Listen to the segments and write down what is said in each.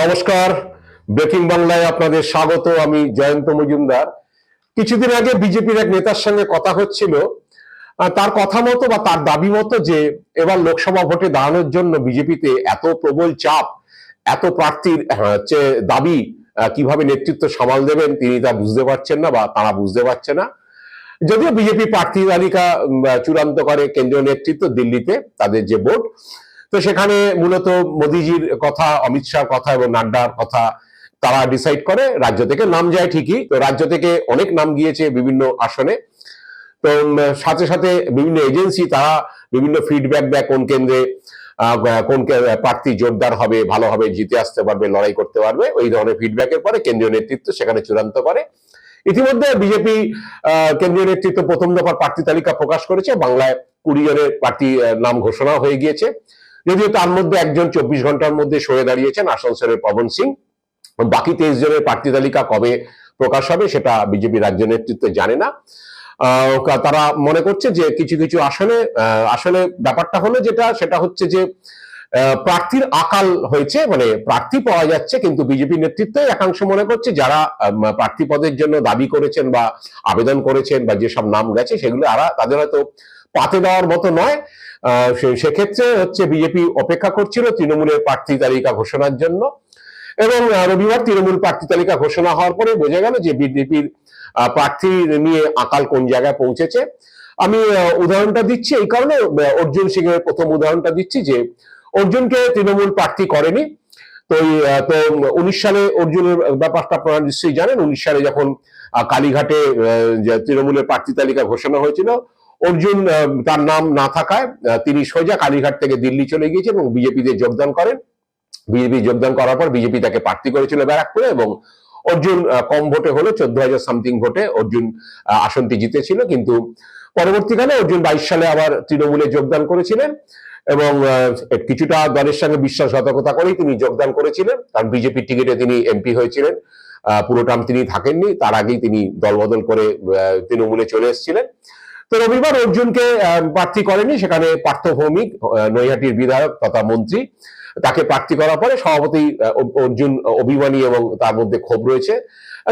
নমস্কার। ব্রেকিং বাংলায় আপনাদের স্বাগত, আমি জয়ন্ত মজুমদার। কিছুদিন আগে বিজেপির এক নেতার সঙ্গে কথা হচ্ছিল। তার কথা মতো বা তার দাবি মতো যে এবার লোকসভা ভোটে দাঁড়ানোর জন্য বিজেপিতে এত প্রবল চাপ, এত প্রার্থীর হচ্ছে দাবি কীভাবে নেতৃত্ব সামাল দেবেন তিনি তা বুঝতে পারছেন না বা তারা বুঝতে পারছে না। যদিও বিজেপি প্রার্থী তালিকা চূড়ান্ত করে কেন্দ্রীয় নেতৃত্ব দিল্লিতে, তাদের যে বোর্ড তো সেখানে মূলত মোদিজির কথা, অমিত শাহর কথা এবং নাড্ডার কথা তারা ডিসাইড করে, রাজ্য থেকে নাম যায় ঠিকই, তো রাজ্য থেকে অনেক নাম গিয়েছে বিভিন্ন আসনে। তো সাথে সাথে বিভিন্ন এজেন্সি তারা বিভিন্ন ফিডব্যাক দেয় কোন কেন্দ্রে কোন প্রার্থী জোরদার হবে ভালোভাবে জিতে আসতে পারবে, লড়াই করতে পারবে, ওই ধরনের ফিডব্যাকের পরে কেন্দ্রীয় নেতৃত্ব সেখানে চূড়ান্ত করে। ইতিমধ্যে বিজেপি কেন্দ্রীয় নেতৃত্ব প্রথম দফার প্রার্থী তালিকা প্রকাশ করেছে, বাংলায় কুড়ি জনের প্রার্থী নাম ঘোষণা হয়ে গিয়েছে। যদিও তার মধ্যে একজন চব্বিশ ঘণ্টার মধ্যে সরে দাঁড়িয়েছেন আসানসোলের পবন সিং। বাকি তেইশ জনের প্রার্থী তালিকা কবে প্রকাশ হবে সেটা বিজেপি রাজ্য নেতৃত্ব জানে না। তারা মনে করছে যে কিছু কিছু আসনে আসলে ব্যাপারটা হলো যেটা, সেটা হচ্ছে যে প্রার্থীর আকাল হয়েছে মানে প্রার্থী পাওয়া যাচ্ছে, কিন্তু বিজেপি নেতৃত্ব একাংশ মনে করছে যারা প্রার্থী পদের জন্য দাবি করেছেন বা আবেদন করেছেন বা যেসব নাম গেছে, সেগুলো আর তাদের হয়তো পাতে দেওয়ার মতো নয়। সেক্ষেত্রে হচ্ছে বিজেপি অপেক্ষা করছিল তৃণমূলের প্রার্থী তালিকা ঘোষণার জন্য। এবং রবিবার তৃণমূল প্রার্থী তালিকা ঘোষণা হওয়ার পরে বোঝা গেল যে বিজেপির প্রার্থী নিয়ে আকাল কোন জায়গায় পৌঁছেছে। আমি উদাহরণটা দিচ্ছি এই কারণে অর্জুন সিং এর প্রথম উদাহরণটা দিচ্ছি যে অর্জুনকে তৃণমূল প্রার্থী করেনি। তো তো উনিশ সালে অর্জুনের ব্যাপারটা আপনারা নিশ্চয়ই জানেন। উনিশ সালে যখন কালীঘাটে তৃণমূলের প্রার্থী তালিকা ঘোষণা হয়েছিল অর্জুন তার নাম না থাকায় তিনি সোজা কালীঘাট থেকে দিল্লি চলে গিয়েছেন এবং বিজেপিতে যোগদান করেন। বিজেপি যোগদান করার পর বিজেপি তাকে প্রার্থী করেছিল ব্যারাকপুরে এবং অর্জুন কম ভোটে হলো, চোদ্দ হাজার সামথিং ভোটে অর্জুন আসনটি জিতেছিল। কিন্তু পরবর্তীকালে অর্জুন বাইশ সালে আবার তৃণমূলে যোগদান করেছিলেন এবং কিছুটা দলের সঙ্গে বিশ্বাসঘাতকতা করেই তিনি যোগদান করেছিলেন। কারণ বিজেপির টিকিটে তিনি এমপি হয়েছিলেন। পুরো টার্ম তিনি থাকেননি। তার আগেই তিনি দলবদল করে তৃণমূলে চলে এসেছিলেন। তো রবিবার অর্জুনকে প্রার্থী করেনি, সেখানে পার্থ ভৌমিক নৈহাটির বিধায়ক তথা মন্ত্রী। তাকে প্রার্থী করার পরে সভাপতি অর্জুন অভিমানী এবং তার মধ্যে ক্ষোভ রয়েছে।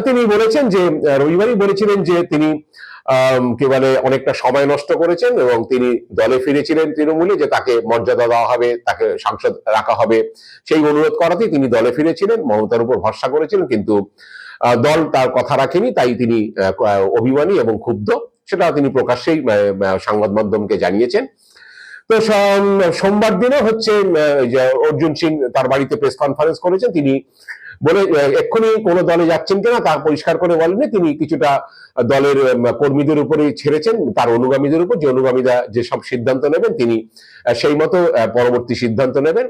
তিনি বলেছেন যে রবিবারই বলেছিলেন যে তিনি কি বলে, অনেকটা সময় নষ্ট করেছেন এবং তিনি দলে ফিরেছিলেন তৃণমূলে যে তাকে মর্যাদা দেওয়া হবে, তাকে সাংসদ রাখা হবে। সেই অনুরোধ করাতেই তিনি দলে ফিরেছিলেন, মমতার উপর ভরসা করেছিলেন, কিন্তু দল তার কথা রাখেনি, তাই তিনি অভিমানী এবং ক্ষুব্ধ। সেটা তিনি প্রকাশ্যেই সংবাদ মাধ্যমকে জানিয়েছেন। তো সোমবার দিনে হচ্ছে অর্জুন সিং তার বাড়িতে প্রেস কনফারেন্স করেছেন। তিনি বলে এক্ষুনি কোনো দলে যাচ্ছেন কিনা তা পরিষ্কার করে বলেননি। তিনি কিছুটা দলের কর্মীদের উপরে ছেড়েছেন, তার অনুগামীদের উপর। যে অনুগামীরা যেসব সিদ্ধান্ত নেবেন, তিনি সেই মতো পরবর্তী সিদ্ধান্ত নেবেন।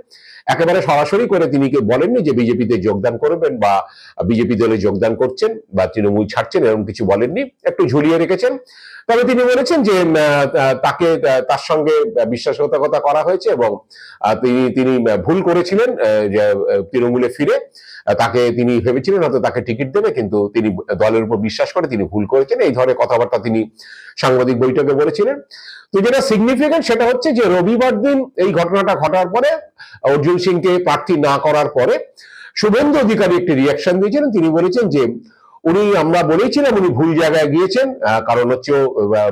একেবারে সরাসরি করে তিনি বলেননি যে বিজেপিতে যোগদান করবেন বা বিজেপি দলে যোগদান করছেন বা তৃণমূল ছাড়ছেন এরকম কিছু বলেননি। একটু ঝুলিয়ে রেখেছেন। তবে তিনি বলেছেন যে তাকে তার সঙ্গে বিশ্বাসঘাতকতা করা হয়েছে এবং তিনি তিনি ভুল করেছিলেন যে তৃণমূলে ফিরে। তাকে তিনি ভেবেছিলেন হয়তো তাকে টিকিট দেবে কিন্তু তিনি দলের উপর বিশ্বাস করে তিনি ভুল করেছেন। এই ধরনের কথাবার্তা তিনি সাংবাদিক বৈঠকে বলেছিলেন। তো যেটা সিগনিফিকেন্ট সেটা হচ্ছে যে রবিবার দিন এই ঘটনাটা ঘটার পরে অর্জুন সিংকে প্রার্থী না করার পরে শুভেন্দু অধিকারী একটি রিয়াকশন দিয়েছিলেন। তিনি বলেছেন যে উনি আমরা বলেছিলাম উনি ভুল জায়গায় গিয়েছেন কারণ হচ্ছে ও,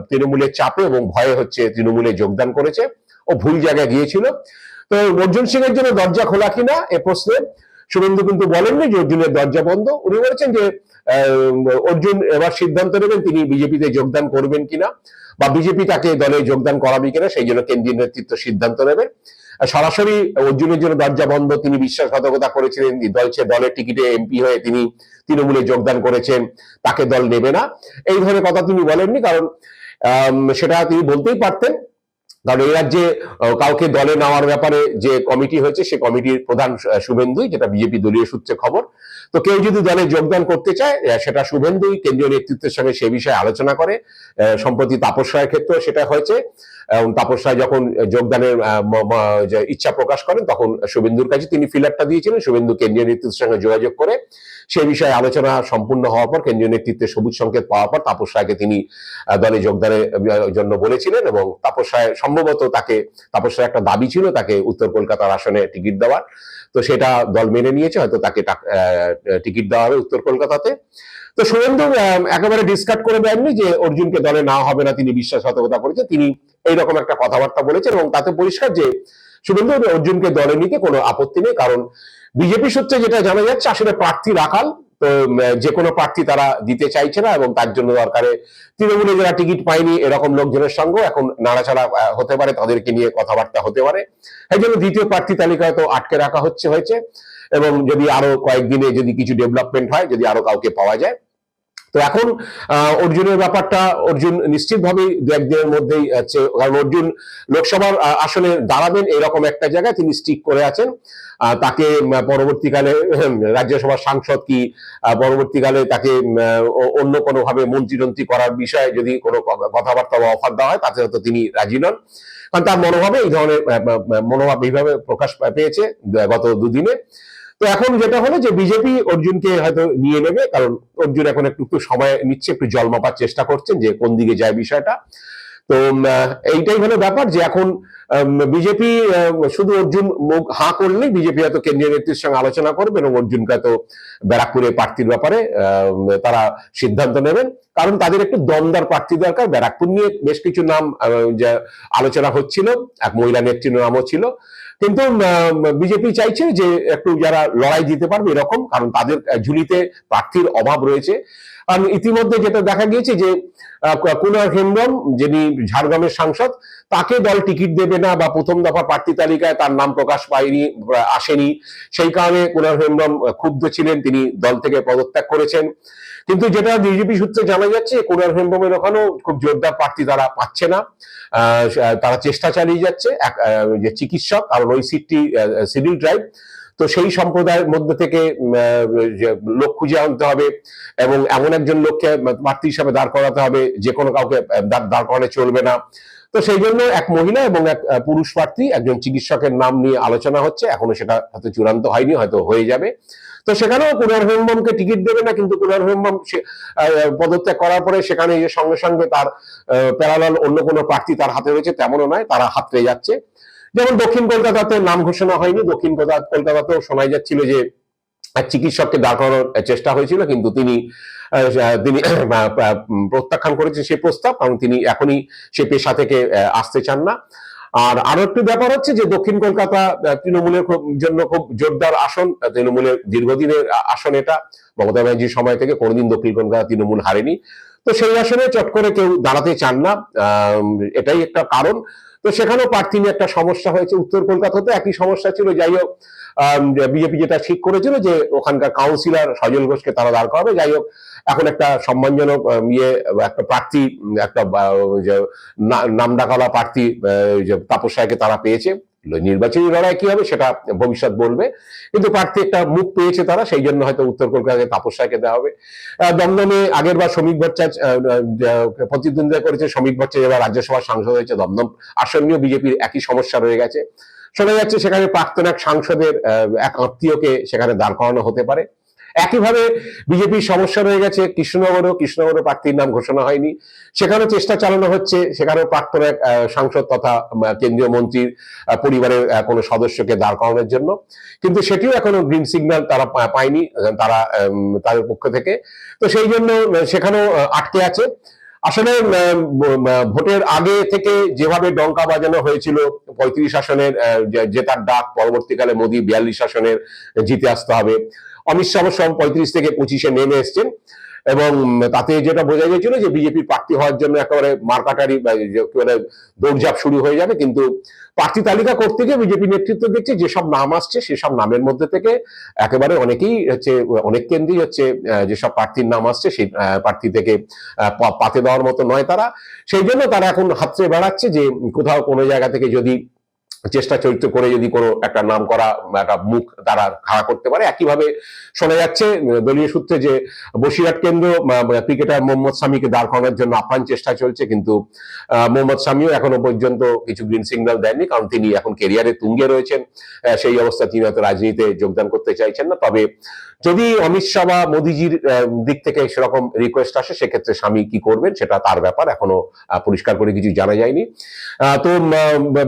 তৃণমূলের চাপে এবং ভয়ে হচ্ছে তৃণমূলে যোগদান করেছে। ও ভুল জায়গায় গিয়েছিল। তো অর্জুন সিং এর জন্য দরজা খোলা কিনা এ প্রশ্নে শুভেন্দু কিন্তু বলেননি যে অর্জুনের দরজা বন্ধ। উনি বলেছেন যে অর্জুন এবার সিদ্ধান্ত নেবেন তিনি বিজেপিতে যোগদান করবেন কিনা বা বিজেপি তাকে দলে যোগদান করাবে কিনা, সেই জন্য কেন্দ্রীয় নেতৃত্ব সিদ্ধান্ত নেবে। সরাসরি অর্জুনের জন্য দরজা বন্ধ তিনি বিশ্বাসঘাতকতা করেছিলেন দল ছে- দলের টিকিটে এমপি হয়ে তিনি তৃণমূলে যোগদান করেছেন, তাকে দল নেবে না। এই ধরনের কথা তিনি বলেননি, কারণ সেটা তিনি বলতেই পারতেন। কারণ এই রাজ্যে কাউকে দলে নেওয়ার ব্যাপারে যে কমিটি হয়েছে, সে কমিটির প্রধান শুভেন্দুই, যেটা বিজেপি দলীয় সূত্রে খবর। তো কেউ যদি দলে যোগদান করতে চায় সেটা শুভেন্দুই কেন্দ্রীয় নেতৃত্বের সঙ্গে সে বিষয়ে আলোচনা করে। সম্প্রতি তাপস রায়ের ক্ষেত্রেও সেটা হয়েছে। এবং তাপস রায় যখন যোগদানের ইচ্ছা প্রকাশ করেন, তখন শুভেন্দুর কাছে তিনি ফিলারটা দিয়েছিলেন। শুভেন্দু কেন্দ্রীয় নেতৃত্বের সঙ্গে যোগাযোগ করে সেই বিষয়ে আলোচনা সম্পূর্ণ হওয়ার পর, কেন্দ্রীয় নেতৃত্বের সবুজ সংকেত পাওয়ার পর, তাপস রায়কে তিনি দলে যোগদানের জন্য বলেছিলেন এবং তাপস রায় সম্ভবত তাকে, তাপস রায় একটা দাবি ছিল, তাকে উত্তর কলকাতার আসনে টিকিট দেওয়ার। তো সেটা দল মেনে নিয়েছে, হয়তো তাকে টাক- টিকিট দেওয়া হবে উত্তর কলকাতাতে। তো শুভেন্দু একেবারে ডিসকার্ড করে দেননি যে অর্জুনকে দলে না হবে না, তিনি বিশ্বাসঘাতকতা করেছেন, তিনি এইরকম একটা কথাবার্তা বলেছেন এবং তাতে পরিষ্কার যে শুভেন্দু অর্জুনকে দলে নিতে কোনো আপত্তি নেই, কারণ বিজেপি সূত্রে যেটা জানা যাচ্ছে, আসলে প্রার্থী রাখাল, তো যে কোনো প্রার্থী তারা দিতে চাইছে না এবং তার জন্য দরকারে তৃণমূলে যারা টিকিট পায়নি, এরকম লোকজনের সঙ্গে এখন নাড়াচাড়া হতে পারে, তাদেরকে নিয়ে কথাবার্তা হতে পারে। এই জন্য দ্বিতীয় প্রার্থী তালিকায় তো আটকে রাখা হচ্ছে, হয়েছে। এবং যদি আরও কয়েকদিনে যদি কিছু ডেভেলপমেন্ট হয়, যদি আরও কাউকে পাওয়া যায়। তো এখন অর্জুনের ব্যাপারটা, অর্জুন নিশ্চিতভাবেই দু একদিনের মধ্যেই হচ্ছে কারণ অর্জুন লোকসভার আসনে দাঁড়াবেন এরকম একটা জায়গায়, তিনি স্টিক করে আছেন। তাকে পরবর্তীকালে রাজ্যসভার সাংসদ কি পরবর্তীকালে তাকে অন্য কোনো ভাবে মন্ত্রী টন্ত্রী করার বিষয়ে যদি কোনো কথাবার্তা বা অফার দেওয়া হয়, তাতে হয়তো তিনি রাজি নন। কারণ তার মনোভাবে এই ধরনের মনোভাব এইভাবে প্রকাশ পেয়েছে, গত দুদিনে। তো এখন যেটা হলো যে বিজেপি অর্জুনকে হয়তো নিয়ে নেবে, কারণ অর্জুন এখন একটু একটু সময় নিচ্ছে, একটু জল মাপার চেষ্টা করছেন যে কোন দিকে যায় বিষয়টা। তো এইটাই হলো ব্যাপার যে এখন বিজেপি শুধু অর্জুন মুখ হাঁ করলেই বিজেপি হয়তো কেন্দ্রীয় নেতৃত্বের সঙ্গে আলোচনা করবে এবং অর্জুনকে হয়তো ব্যারাকপুরে প্রার্থীর ব্যাপারে তারা সিদ্ধান্ত নেবেন। কারণ তাদের একটু দমদার প্রার্থী দরকার। ব্যারাকপুর নিয়ে বেশ কিছু নাম আলোচনা হচ্ছিল। এক মহিলা নেত্রীর নামও ছিল। কিন্তু বিজেপি চাইছে যে একটু যারা লড়াই দিতে পারবে এরকম, কারণ তাদের ঝুলিতে প্রার্থীর অভাব রয়েছে। কারণ ইতিমধ্যে যেটা দেখা গিয়েছে যে কুনার হেমব্রম, যিনি ঝাড়গ্রামের সাংসদ, তাকে দল টিকিট দেবে না বা প্রথম দফা প্রার্থী তালিকায় তার নাম প্রকাশ পায়নি আসেনি। সেই কারণে কুনার হেমব্রম ক্ষুব্ধ ছিলেন, তিনি দল থেকে পদত্যাগ করেছেন। কিন্তু যেটা বিজেপি সূত্রে জানা যাচ্ছে, কুনার হেমব্রমের ওখানেও খুব জোরদার প্রার্থী তারা পাচ্ছে না। তারা চেষ্টা চালিয়ে যাচ্ছে যে চিকিৎসক কারণ ওই সিটটি সিভিল ড্রাইভ তো সেই সম্প্রদায়ের মধ্যে থেকে লোক খুঁজে আনতে হবে এবং এমন একজন লোককে প্রার্থী হিসাবে দাঁড় করাতে হবে, যে কোনো কাউকে দাঁড় করালে চলবে না। তো সেই জন্য এক মহিলা এবং এক পুরুষ প্রার্থী, একজন চিকিৎসকের নাম নিয়ে আলোচনা হচ্ছে। এখনও সেটা হয়তো চূড়ান্ত হয়নি, হয়তো হয়ে যাবে। তো সেখানেও কুনার হেমবমকে টিকিট দেবে না, কিন্তু কুনার হেমবম পদত্যাগ করার পরে সেখানে যে সঙ্গে সঙ্গে তার প্যারালাল অন্য কোনো প্রার্থী তার হাতে রয়েছে, তেমনও নয়, তারা হাতড়ে যাচ্ছে। যেমন দক্ষিণ কলকাতাতে নাম ঘোষণা হয়নি, দক্ষিণ কলকাতাতেও শোনা যাচ্ছিল যে চিকিৎসককে দাঁড় করানোর চেষ্টা হয়েছিল, কিন্তু তিনি তিনি প্রত্যাখ্যান করেছেন সেই প্রস্তাব, কারণ তিনি এখনই সে পেশা থেকে আসতে চান না। আর আরও একটি ব্যাপার হচ্ছে যে দক্ষিণ কলকাতা তৃণমূলের জন্য খুব জোরদার আসন তৃণমূলের দীর্ঘদিনের আসন এটা। মমতা ব্যানার্জির সময় থেকে কোনোদিন দক্ষিণ কলকাতা তৃণমূল হারেনি। তো সেই আসনে চট করে কেউ দাঁড়াতে চান না। এটাই একটা কারণ। তো সেখানেও প্রার্থী নিয়ে একটা সমস্যা হয়েছে উত্তর কলকাতাতে। একই সমস্যা ছিল, যাই হোক বিজেপি যেটা ঠিক করেছিল যে ওখানকার কাউন্সিলর সজল ঘোষকে তারা দাঁড় করাবে। যাই হোক, এখন একটা সম্মানজনক ইয়ে একটা প্রার্থী, একটা নাম ডাকালা প্রার্থী তাপস রায়কে তারা পেয়েছে। নির্বাচনী লড়াই কি হবে সেটা ভবিষ্যৎ বলবে। কিন্তু প্রার্থী একটা মুখ পেয়েছে তারা, সেই জন্য হয়তো উত্তর কলকাতাকে তাপস রায়কে দেওয়া হবে। দমদমে আগের বার শ্রমিক ভট্টাচ প্রতিদ্বন্দ্বিতা করেছে শ্রমিক ভট্টাচার্য এবার রাজ্যসভার সাংসদ হয়েছে দমদম। আসন্নীয় বিজেপির একই সমস্যা রয়ে গেছে। শোনা যাচ্ছে সেখানে প্রাক্তন এক সাংসদের এক আত্মীয়কে সেখানে দাঁড় করানো হতে পারে। একইভাবে বিজেপির সমস্যা রয়ে গেছে কৃষ্ণনগরও কৃষ্ণনগরও প্রার্থীর নাম ঘোষণা হয়নি। সেখানেও চেষ্টা চালানো হচ্ছে, সেখানেও প্রাক্তন এক সাংসদ তথা কেন্দ্রীয় মন্ত্রীর পরিবারের কোনো সদস্যকে দাঁড় করানোর জন্য। কিন্তু সেটিও এখনও গ্রিন সিগন্যাল তারা পায়নি, তারা তাদের পক্ষ থেকে। তো সেই জন্য, সেখানেও, আটকে আছে। আসলে ভোটের আগে থেকে যেভাবে ডঙ্কা বাজানো হয়েছিল, পঁয়ত্রিশ আসনের জেতার ডাক, পরবর্তীকালে মোদি বিয়াল্লিশ আসনের জিতে আসতে হবে। অমিত শাহ পঁয়ত্রিশ থেকে পঁচিশে নেমে এসছেন। এবং তাতে যেটা বোঝা গেছিল যে বিজেপির প্রার্থী হওয়ার জন্য একেবারে মার্কাটারি যে কি শুরু হয়ে যাবে। কিন্তু প্রার্থী তালিকা করতে গিয়ে বিজেপি নেতৃত্ব দেখছে যেসব নাম আসছে সেসব নামের মধ্যে থেকে একেবারে অনেকেই হচ্ছে, অনেক কেন্দ্রেই হচ্ছে যেসব প্রার্থীর নাম আসছে সেই প্রার্থী থেকে পাতে দেওয়ার মতো নয় তারা। সেই জন্য তারা এখন হাতড়ে বেড়াচ্ছে যে কোথাও কোনো জায়গা থেকে যদি চেষ্টা চরিত্র করে যদি কোনো একটা নাম করা একটা মুখ তারা খাড়া করতে পারে। একইভাবে শোনা যাচ্ছে, দলীয় সূত্রে যে বসিরহাট কেন্দ্র ক্রিকেটার মোহাম্মদ শামীকে দাঁড় করানোর জন্য আপ্রাণ চেষ্টা চলছে, কিন্তু মোহাম্মদ শামীও এখনও পর্যন্ত কিছু গ্রিন সিগন্যাল দেননি, কারণ তিনি এখন কেরিয়ারে তুঙ্গে রয়েছেন। সেই অবস্থা তিনি হয়তো রাজনীতিতে যোগদান করতে চাইছেন না। তবে যদি অমিত শাহ বা মোদিজির দিক থেকে সেরকম রিকোয়েস্ট আসে, সেক্ষেত্রে স্বামী কি করবেন, সেটা তার ব্যাপার। এখনও পরিষ্কার করে কিছু জানা যায়নি। তো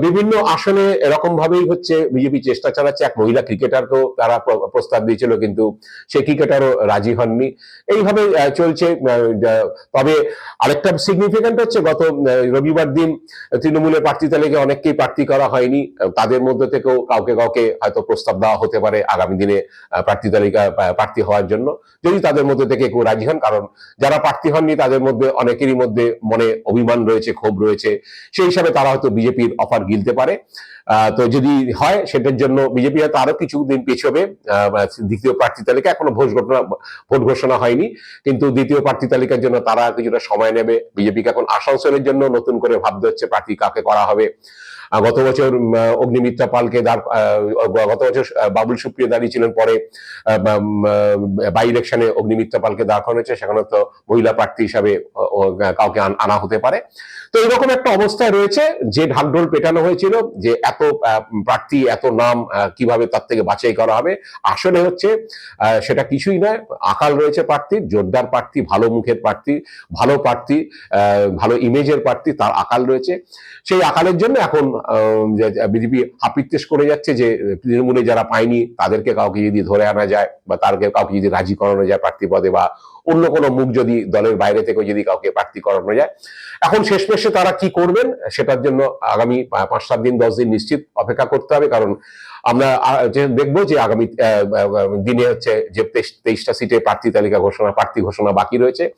বিভিন্ন আসনে এরকম ভাবেই হচ্ছে বিজেপি চেষ্টা চালাচ্ছে। এক মহিলা ক্রিকেটারকেও তারা প্রস্তাব দিয়েছিল কিন্তু সে ক্রিকেটারও রাজি হননি। এইভাবে চলছে তবে আরেকটা সিগনিফিক্যান্ট হচ্ছে, গত রবিবার দিন তৃণমূলের প্রার্থী তালিকায় অনেককেই প্রার্থী করা হয়নি। তাদের মধ্যে থেকেও কাউকে কাউকে হয়তো প্রস্তাব দেওয়া হতে পারে আগামী দিনে প্রার্থী তালিকা প্রার্থী হওয়ার জন্য। যদি তাদের মধ্যে থেকে কেউ রাজি হন, কারণ যারা প্রার্থী হননি তাদের মধ্যে অনেকেরই মধ্যে মনে অভিমান রয়েছে, ক্ষোভ রয়েছে। সেই হিসাবে তারা হয়তো বিজেপির অফার গিলতে পারে। তো যদি হয়, সেটার জন্য বিজেপি হয়তো আরও কিছুদিন পেছবে। দ্বিতীয় প্রার্থী তালিকা এখনও ভোট ঘোষণা ভোট ঘোষণা হয়নি। কিন্তু দ্বিতীয় প্রার্থী তালিকার জন্য তারা কিছুটা সময় নেবে। বিজেপিকে এখন আসানসোলের জন্য নতুন করে ভাবতে হচ্ছে প্রার্থী কাকে করা হবে। গত বছর অগ্নিমিত্রা পালকে গত বছর বাবুল সুপ্রিয় দাঁড়িয়ে ছিলেন পরে বাই ইলেকশনে অগ্নিমিত্রা পালকে দাঁড় করানো হয়েছে, সেখানে তো মহিলা প্রার্থী হিসাবে কাউকে আন- হতে পারে। তো এরকম একটা অবস্থায় রয়েছে, যে ঢাকঢোল পেটানো হয়েছিল, যে এত প্রার্থী, এত নাম কীভাবে তার থেকে বাছাই করা হবে, আসলে হচ্ছে সেটা কিছুই নয়, আকাল রয়েছে প্রার্থীর জোরদার প্রার্থী, ভালো মুখের প্রার্থী, ভালো প্রার্থী ভালো ইমেজের প্রার্থী, তার আকাল রয়েছে। সেই আকালের জন্য এখন বিজেপি হাপিত্তেশ করে যাচ্ছে যে, তৃণমূলে যারা পায়নি, তাদেরকে কাউকে যদি ধরে আনা যায় বা তারকে কাউকে যদি রাজি করানো যায় প্রার্থী পদে বা অন্য কোনো মুখ যদি দলের বাইরে থেকে যদি কাউকে প্রার্থী করানো যায়, এখন শেষমেশে তারা কি করবেন, সেটার জন্য আগামী পাঁচ, সাত দিন, দশ দিন নিশ্চিত অপেক্ষা করতে হবে, কারণ আমরা দেখব যে আগামী দিনে হচ্ছে যে তেইশ- তেইশটা সিটে প্রার্থী তালিকা ঘোষণা, প্রার্থী ঘোষণা বাকি রয়েছে।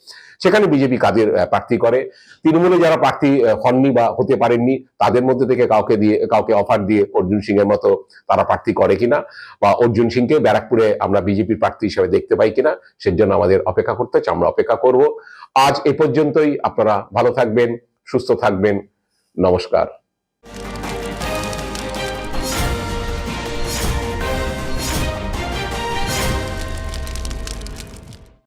সেখানে বিজেপি কাদের প্রার্থী করে? তৃণমূলে যারা প্রার্থী হননি বা হতে পারেননি, তাদের মধ্যে থেকে কাউকে দিয়ে, কাউকে অফার দিয়ে অর্জুন সিং এর মতো তারা প্রার্থী করে কিনা? বা অর্জুন সিংকে ব্যারাকপুরে আমরা বিজেপির প্রার্থী হিসেবে দেখতে পাই কিনা? সেজন্য আমাদের অপেক্ষা করতে হচ্ছে, আমরা অপেক্ষা করব। আজ এ পর্যন্তই, আপনারা ভালো থাকবেন, সুস্থ থাকবেন, নমস্কার।